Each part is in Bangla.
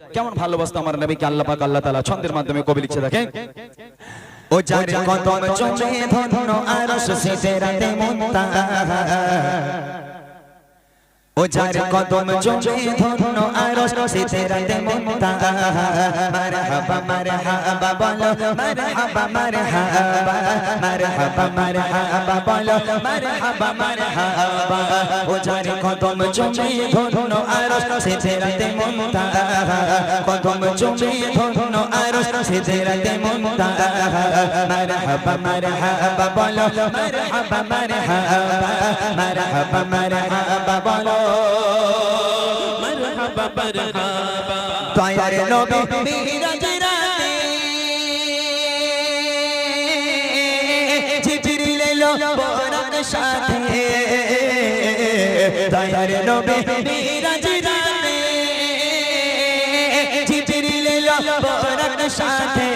কেমন ভালোবাসতো আমার নবী কে আল্লাহ পাক, আল্লাহ তাআলা ছন্দের মাধ্যমে কবি লিখছে দেখেন? ও যার কত চমে ধন্য আরশ সে তেরাতে মুতা ও যার কদম চুমে ধন্য আরশ সিদরাতে মুনতাহা মারহাবা মারহাবা বলো, মারহাবা মারহাবা। মারহাবা মারহাবা বলো, মারহাবা মারহাবা। ও কদম চুমে ধন্য আরশ সিদরাতে মুনতাহা কদম চুমে ধন্য আরশ সিদরাতে মুনতাহা মারহাবা মারহাবা বলো, মারহাবা মারহাবা। মারহাবা মারহাবা বলো দয়ার নবী মিরাজ রাতে জিবরিল এলো বরাক সাথে দয়ার নবী মিরাজ রাতে জিবরিল এলো বরাক সাথে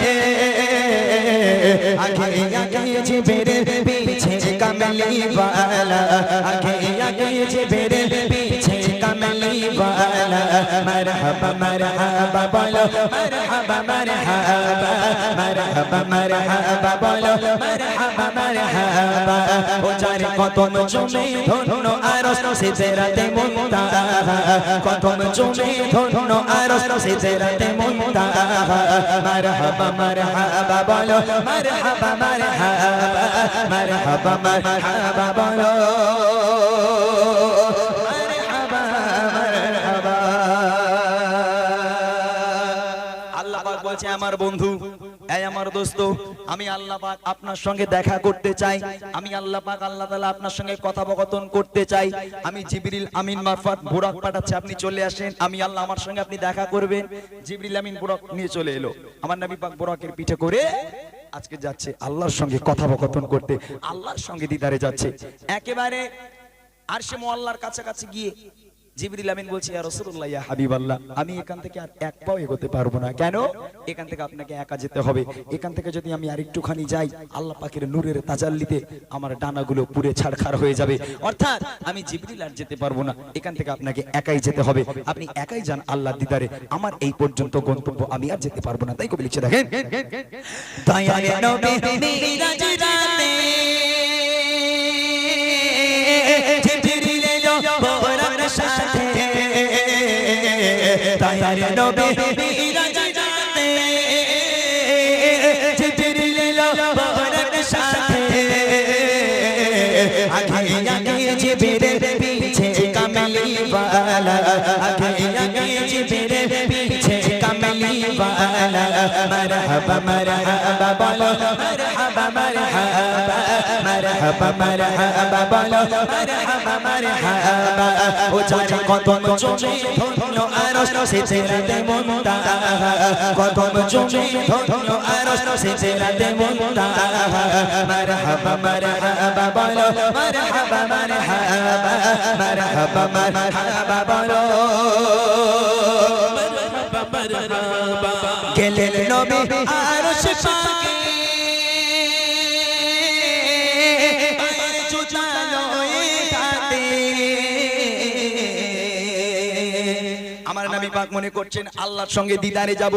আগে আগে জিবরিল পিছে কামলি वाला আগে আগে জিবরিল পিছে বালা মারহাবা মারহাবা বলো মারহাবা মারহাবা মারহাবা মারহাবা, বলো। মারহাবা মারহাবা ও যার মারহাবা মারহাবা, বলো। বলছে, আমার বন্ধু, এই আমার দোস্ত, আমি আল্লাহ পাক আপনার সঙ্গে দেখা করতে চাই। আমি আল্লাহ পাক, আল্লাহ তাআলা আপনার সঙ্গে কথোপকথন করতে চাই। আমি জিবরিল আমিন মারফত বুরাক পাঠাচ্ছি, আপনি চলে আসেন। আমি আল্লাহ আমার সঙ্গে আপনি দেখা করবেন। জিবরিল আমিন বুরাক নিয়ে চলে এলো। আমার নবী পাক বুরাকের পিঠে করে আজকে যাচ্ছে আল্লাহর সঙ্গে কথোপকথন করতে। আল্লাহর সঙ্গে দিদারে যাচ্ছে। একেবারে আর সে মোয়াল্লার কাছাকাছি গিয়ে জিবরিল আমিন বলছি, ইয়া রাসূলুল্লাহ, ইয়া হাবিবাল্লাহ, আমি এখান থেকে আর এক পাও এগোতে পারব না। কেন? এখান থেকে আপনাকে একা যেতে হবে। এখান থেকে যদি আমি আর একটুখানি যাই, আল্লাহ পাকের নূরের তাজাল্লিতে আমার ডানাগুলো পুড়ে ছাড়খাড় হয়ে যাবে। অর্থাৎ আমি জিবরিল আর যেতে পারব না। এখান থেকে আপনাকে একাই যেতে হবে। আপনি একাই যান আল্লাহ দিদারে। আমার এই পর্যন্ত গন্তব্য আমি আর যেতে পারব না। তাই কবি লিখছে, দেখেন। এলো বরাক তার নবী রাজা জানতে জিবরিল মুবারক সাথে আগে আগে জিবরিল পিছে কামলি ওয়ালা আগে আগে জিবরিল পিছে কামলি বলো মারহাবা মারহাবা মারহাবা বলো মারহাবা মারহাবা ও যার কদম চুমে ধন্য আরশ সে চেরাতে মুনতা কদম চুমে ধন্য আরশ সে চেরাতে মুনতা মারহাবা মারহাবা বলো মারহাবা মারহাবা মারহাবা মারহাবা বলো মারহাবা মারহাবা গেলেন নবী আরশ পাকে আমার নামী পাক মনে করছেন আল্লাহর সঙ্গে দিদারে যাব।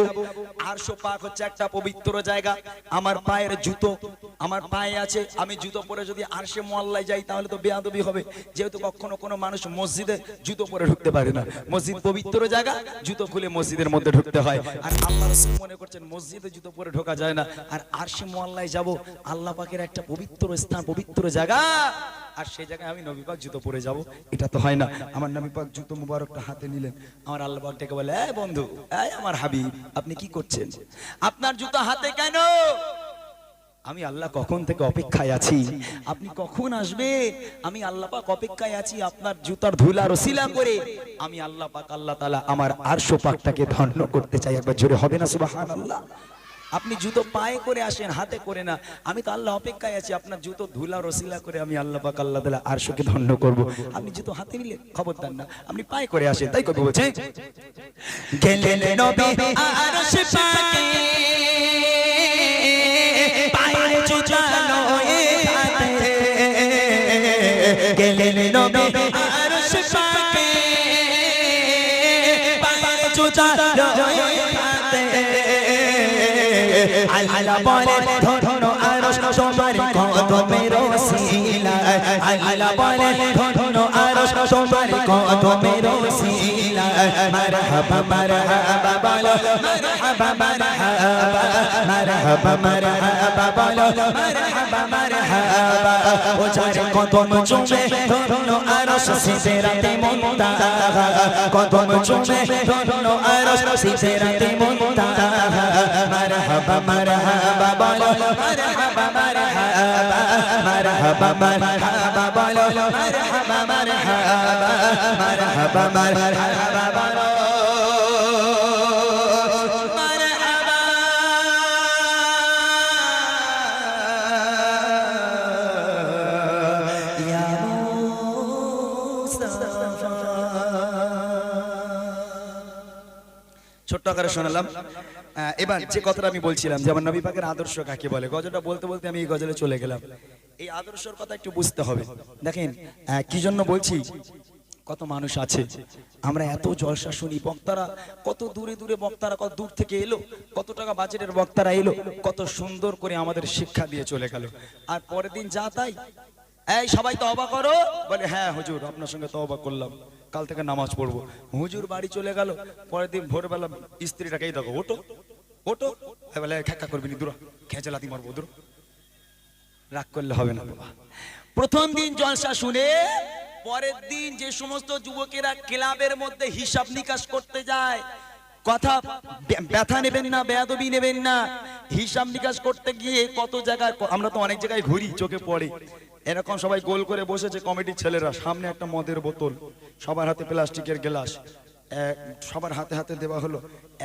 আরশো পাক হচ্ছে একটা পবিত্র জায়গা। আমার পায়ের জুতো আমার পায়ে আছে, আমি জুতো পরে যদি আরশে মোয়াল্লায় যাই তাহলে তো বেয়াদবি হবে। যেহেতু কখনো কোনো মানুষ মসজিদে জুতো পরে ঢুকতে পারে না। মসজিদ পবিত্র জায়গা, জুতো খুলে মসজিদের মধ্যে ঢুকতে হয়। আর আল্লাহ মনে করছেন, মসজিদে জুতো পরে ঢোকা যায় না। আর আরশে মোয়াল্লায় যাব, আল্লাহ পাকের একটা পবিত্র স্থান, পবিত্র জায়গা। আর সেই জায়গায় আমি নবী পাক জুতো পরে যাব। এটা তো হয় না। আমার নবী পাক জুতো মুবারকটা হাতে নিলেন। আমার আল্লাহ পাক ডেকে বলে এই বন্ধু এই আমার হাবিব, আপনি কি করছেন? আপনার জুতো হাতে কেন? আমি আল্লাহ কখন থেকে অপেক্ষায় আছি? আপনি কখন আসবে আমি আল্লাহ পাক অপেক্ষায় আছি, আপনার জুতার ধুলা রসিলা করে। আমি আল্লাহ পাক, আল্লাহ তাআলা আমার আরশ পাকটাকে ধন্য করতে চাই। একবার জোরে হবে না? সুবহানাল্লাহ। আপনি জুতো পায়ে করে আসেন, হাতে করে না। আমি তো আল্লাহ অপেক্ষায় আছি, আপনার জুতো, ধুলা রসিলা করে আমি আল্লাহ পাক, আল্লাহ তাআলা আরশকে ধন্য করব। আপনি জুতো হাতে নিলে খবরদার না। আপনি পায়ে করে আসেন, তাই কবি বলছে আল্লাহ বলে ধরো আরশ তোমার কদমের ওসিলা আল্লাহ বলে ধরো আরশ তোমার কদমের ওসিলা মারহাবা মারহাবা বলো মারহাবা মারহাবা মারহাবা মারহাবা বলো মারহাবা মারহাবা। ও যার কদম চুমে ধরো আরশ সিদরাতে মুনতাহা। কদম চুমে ধরো আরশ সিদরাতে মুনতাহা। মারহাবা মারহাবা মারহাবা মারহাবা বলো মারহাবা মারহাবা মারহাবা মারহাবা বলো মারহাবা ইয়া মুস্তাফা ছোট্ট আকারে শোনালাম। এবার যে কথাটা আমি বলছিলাম, যে আমার নবী পাকের আদর্শ কাকে বলে? গজলটা বলতে বলতে আমি এই গজলে চলে গেলাম। এই আদর্শের কথা একটু বুঝতে হবে। দেখেন কি জন্য বলছি? কত মানুষ আছে, আমরা এত জলসা শুনি, বক্তারা কত দূরে দূরে বক্তারা, কত দূর থেকে এলো, কত টাকা বাজেটের বক্তারা এলো, কত সুন্দর করে আমাদের শিক্ষা দিয়ে চলে গেল। আর পরের দিন যা তাই, এই, সবাই তওবা করো? বলে হ্যাঁ হুজুর, আপনার সঙ্গে তওবা করলাম। কাল থেকে নামাজ পড়ব। হুজুর বাড়ি চলে গেল, পরের দিন ভোরবেলা স্ত্রীটাকে এই দেখো ওটো ওটো বলে করবি নি, দূর খেঁচে লাতি মারবো, দূর রাগ করলে হবে না বাবা। প্রথম দিন জলসা শুনে, পরের দিন যে সমস্ত যুবকেরা ক্লাবের মধ্যে হিসাব নিকাশ করতে যায়, কথা ব্যথা নেবেন না, বেয়াদবি নেবেন না, হিসাব নিকাশ করতে গিয়ে কত জায়গায়, আমরা তো অনেক জায়গায় ঘুরি, চোখে পড়ে। এরকম সবাই গোল করে বসেছে কমিটির ছেলেরা। সামনে একটা মদের বোতল সবার হাতে প্লাস্টিকের গ্লাস। সবার হাতে হাতে দেওয়া হলো।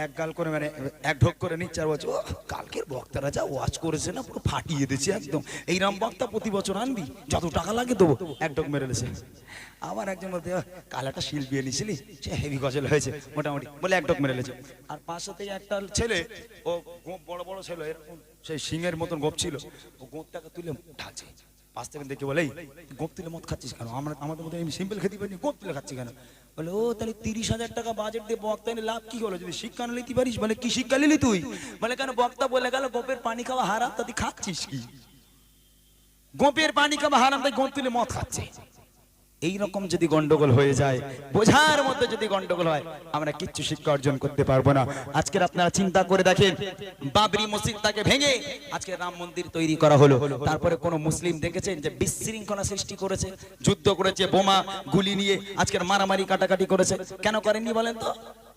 এক গাল করে মানে এক ঢোক করে নিচ্ছে আর বলছে "ও, কালকের বক্তারা যা ওয়াজ করেছে না পুরো ফাটিয়ে দিচ্ছে একদম। এইরকম বক্তা প্রতি বছর আনবি যত টাকা লাগে দেবো এক ঢোক মেরে দিয়েছে আবার একজন বলতে "ও, কাল একটা শিল বিয়ে নিয়েছিলি? সে হেভি গজল হয়েছে মোটামুটি বলে এক ঢোক মেরে দিয়েছে আর পাশে থেকে একটা ছেলে ও বড় বড় ছেলে এরকম সেই সিংহের মতন গোপ ছিল ও গোপটাকে তুলে ঢালছে। পাশ থেকে দেখে বলে "এই, গোপ মদ খাচ্ছিস কেন? আমরা আমাদের মধ্যে আমি সিম্পল খেতে পারিনি গোপ খাচ্ছি কেন? বলে ও তাহলে তিরিশ হাজার টাকা বাজেট দিয়ে বক্তা এনে লাভ কি হলো? যদি শিক্ষা নিতে পারিস বলে কি শিক্ষা নিলি তুই? বলে কেন বক্তা বলে গেল গোপের পানি খাওয়া হারাম তা তুই খাচ্ছিস কি? গোপের পানি খাওয়া হারাম তাই গোপ তুলে মদ খাচ্ছে। এই রকম যদি গন্ডগোল হয়ে যায়, বোঝার মধ্যে যদি গন্ডগোল হয়, আমরা কিচ্ছু শিক্ষা অর্জন করতে পারব না। আজকের আপনারা চিন্তা করে দেখেন, বাবরি মসজিদ তাকে ভেঙে আজকে রাম মন্দির তৈরি করা হলো। তারপরে কোন মুসলিম দেখেছেন যে বিশৃঙ্খলা সৃষ্টি করেছে, যুদ্ধ করেছে, বোমা, গুলি নিয়ে আজকের মারামারি কাটাকাটি করেছে। কেন করেননি বলেন তো?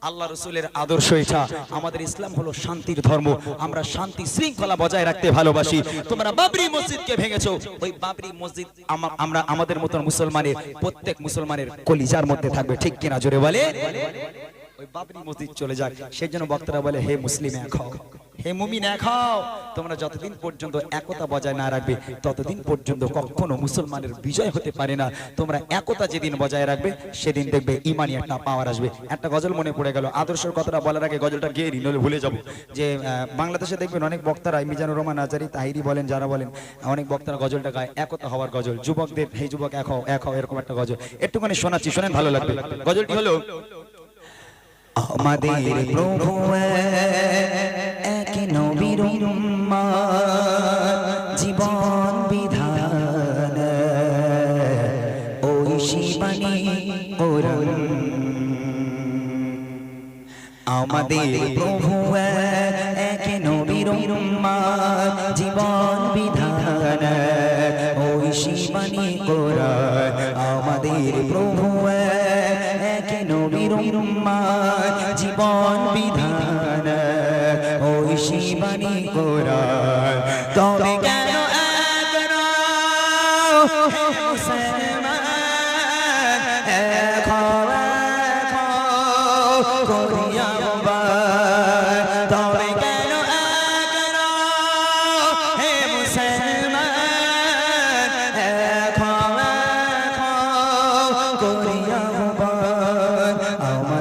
আল্লাহ রসুলের আদর্শ এটা। আমাদের ইসলাম হলো শান্তির ধর্ম। আমরা শান্তি শৃঙ্খলা বজায় রাখতে ভালোবাসি। তোমরা বাবরি মসজিদকে ভেঙেছো। ওই বাবরি মসজিদ আমরা আমাদের মতন মুসলমানের প্রত্যেক মুসলমানের কলিজার মধ্যে থাকবে। ঠিক কিনা জোরে বলে? ওই বাবরি মসজিদ চলে যাক। সেই জন্য বক্তারা বলে হে মুসলিম এক হও। হে মুমিন এক হও। তোমরা যতদিন পর্যন্ত একতা বজায় না রাখবে ততদিন পর্যন্ত কখনো মুসলমানের বিজয় হতে পারে না। তোমরা একতা যেদিন বজায় রাখবে সেদিন দেখবে ইমানি একটা পাওয়ার আসবে। একটা গজল মনে পড়ে গেল। আদর্শের কথাটা বলার আগে গজলটা গিয়ে নইলে ভুলে যাব। যে বাংলাদেশে দেখবেন অনেক বক্তারা মিজানুর রহমান আজারি তাহিরি বলেন যারা বলেন অনেক বক্তারা গজলটা গায় একতা হওয়ার গজল। যুবকদের হে যুবক এক হও এক হও এরকম একটা গজল। একটুখানি শোনাচ্ছি শোনেন ভালো লাগবে। গজলটি হলো আমাদের প্রভু এক নবীর জীবন বিধান ওই শিবানী কোরআন আমাদের প্রভু এক নবীর জীবন বিধান ওই শিবানী কোরআন নবীর জীবন বিধান। ওই শিবানী কোরআন তবে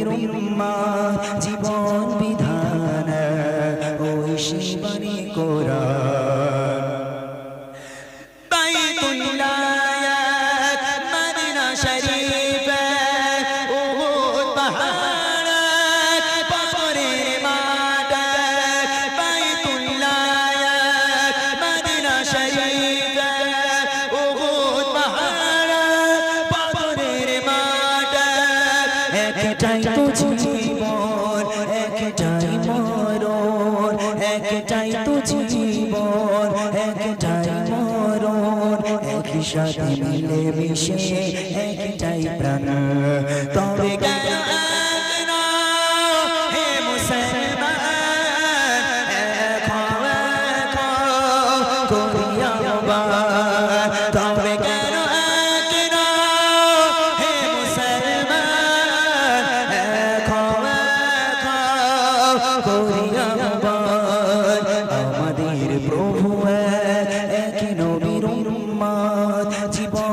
নবীর উম্মা জীবন বিধান ওই শিবানী কোরআন সাথে মিলে মিশে একটাই প্রাণ তবে উম্মত জীবন